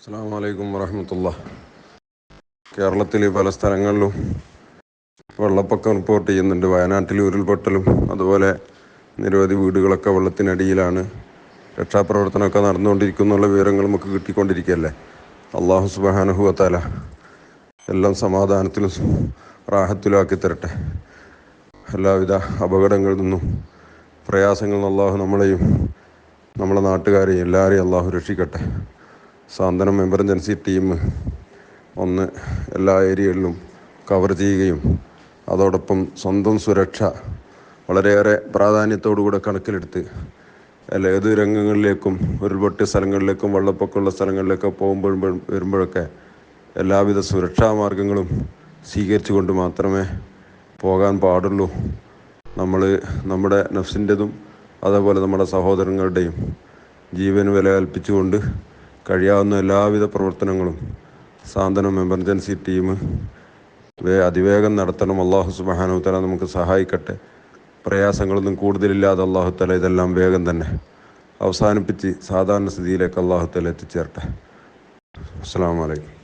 അസ്സാം വലൈക്കും വറഹമത്തുള്ള കേരളത്തിലെ പല സ്ഥലങ്ങളിലും വെള്ളപ്പൊക്കം റിപ്പോർട്ട് ചെയ്യുന്നുണ്ട്. വയനാട്ടിൽ ഉരുൾപൊട്ടലും അതുപോലെ നിരവധി വീടുകളൊക്കെ വെള്ളത്തിനടിയിലാണ്. രക്ഷാപ്രവർത്തനമൊക്കെ നടന്നുകൊണ്ടിരിക്കുന്നുള്ള വിവരങ്ങൾ നമുക്ക് കിട്ടിക്കൊണ്ടിരിക്കുകയല്ലേ? അള്ളാഹു സുബാനഹുഅത്താല എല്ലാം സമാധാനത്തിലും റാഹത്തിലും ആക്കി തരട്ടെ. എല്ലാവിധ അപകടങ്ങളിൽ നിന്നും പ്രയാസങ്ങളിൽ നിന്ന് അള്ളാഹു നമ്മളെയും നമ്മളെ നാട്ടുകാരെയും എല്ലാവരെയും അള്ളാഹു രക്ഷിക്കട്ടെ. സാന്ത്വനം എമർജൻസി ടീം ഒന്ന് എല്ലാ ഏരിയകളിലും കവർ ചെയ്യുകയും അതോടൊപ്പം സ്വന്തം സുരക്ഷ വളരെയേറെ പ്രാധാന്യത്തോടുകൂടെ കണക്കിലെടുത്ത് അല്ല ഏത് രംഗങ്ങളിലേക്കും ഉരുൾപൊട്ടിയ സ്ഥലങ്ങളിലേക്കും വെള്ളപ്പൊക്കമുള്ള സ്ഥലങ്ങളിലേക്കൊക്കെ പോകുമ്പോഴും വരുമ്പോഴൊക്കെ എല്ലാവിധ സുരക്ഷാ മാർഗങ്ങളും സ്വീകരിച്ചുകൊണ്ട് മാത്രമേ പോകാൻ പാടുള്ളൂ. നമ്മൾ നമ്മുടെ നഫ്സിന്റെതും അതേപോലെ നമ്മുടെ സഹോദരങ്ങളുടെയും ജീവന് വില കൽപ്പിച്ചുകൊണ്ട് കഴിയാവുന്ന എല്ലാവിധ പ്രവർത്തനങ്ങളും സാന്ത്വനം എമർജൻസി ടീം വേ അതിവേഗം നടത്തണം. അള്ളാഹു സുബാനു തല നമുക്ക് സഹായിക്കട്ടെ. പ്രയാസങ്ങളൊന്നും കൂടുതലില്ലാതെ അള്ളാഹു തല ഇതെല്ലാം വേഗം തന്നെ അവസാനിപ്പിച്ച് സാധാരണ സ്ഥിതിയിലേക്ക് അള്ളാഹു തല എത്തിച്ചേരട്ടെ. അസ്സാം വലൈക്കും